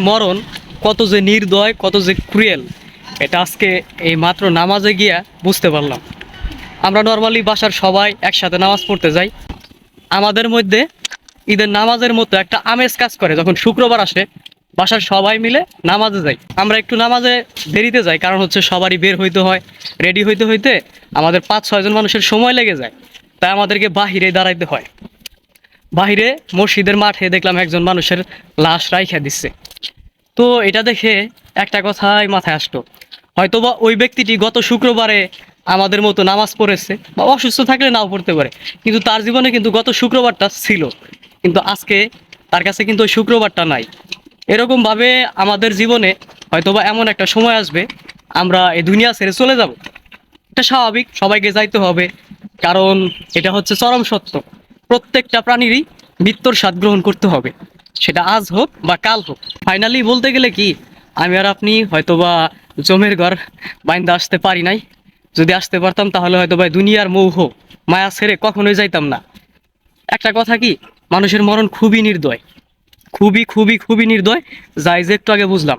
মরণ কত যে নির্দয়, কত যে ক্রুয়েল, এটা আজকে এই মাত্র নামাজে গিয়া বুঝতে পারলাম। আমরা নর্মালি বাসার সবাই একসাথে নামাজ পড়তে যাই। আমাদের মধ্যে ঈদের নামাজের মতো একটা আমেজ কাজ করে। যখন শুক্রবার আসে, বাসার সবাই মিলে নামাজে যাই। আমরা একটু নামাজে দেরিতে যাই, কারণ হচ্ছে সবারই বের হইতে হয়, রেডি হইতে হইতে আমাদের পাঁচ ছয়জন মানুষের সময় লেগে যায়, তাই আমাদেরকে বাহিরে দাঁড়াইতে হয়। বাহিরে মসজিদের মাঠে দেখলাম একজন মানুষের লাশ রাইখা দিচ্ছে তো এটা দেখে একটা কথাই মাথায় আসলো। হয়তোবা ওই ব্যক্তিটি গত শুক্রবারে আমাদের মতো নামাজ পড়েছে বা অসুস্থ থাকলে নাও পড়তে পারে, কিন্তু তার জীবনে কিন্তু গত শুক্রবারটা ছিল। কিন্তু আজকে তার কাছে কিন্তু ওই শুক্রবারটা নাই। এরকমভাবে আমাদের জীবনে হয়তোবা এমন একটা সময় আসবে, আমরা এই দুনিয়া ছেড়ে চলে যাব। এটা স্বাভাবিক, সবাইকে যাইতে হবে, কারণ এটা হচ্ছে চরম সত্য। প্রত্যেকটা প্রাণীরই মৃত্যুর স্বাদ গ্রহণ করতে হবে। সেটা আজ হোক বা কাল হোক। ফাইনালি বলতে গেলে কি, আমি আর আপনি হয়তোবা জমের ঘর বাইন্দা আসতে পারি নাই। যদি আসতে পারতাম তাহলে হয়তো ভাই দুনিয়ার মৌহ মায়া ছেড়ে কখনোই যাইতাম না। একটা কথা কি, মানুষের মরণ খুবই নির্দয়। খুবই খুবই খুবই নির্দয়। যাই যে একটু আগে বুঝলাম।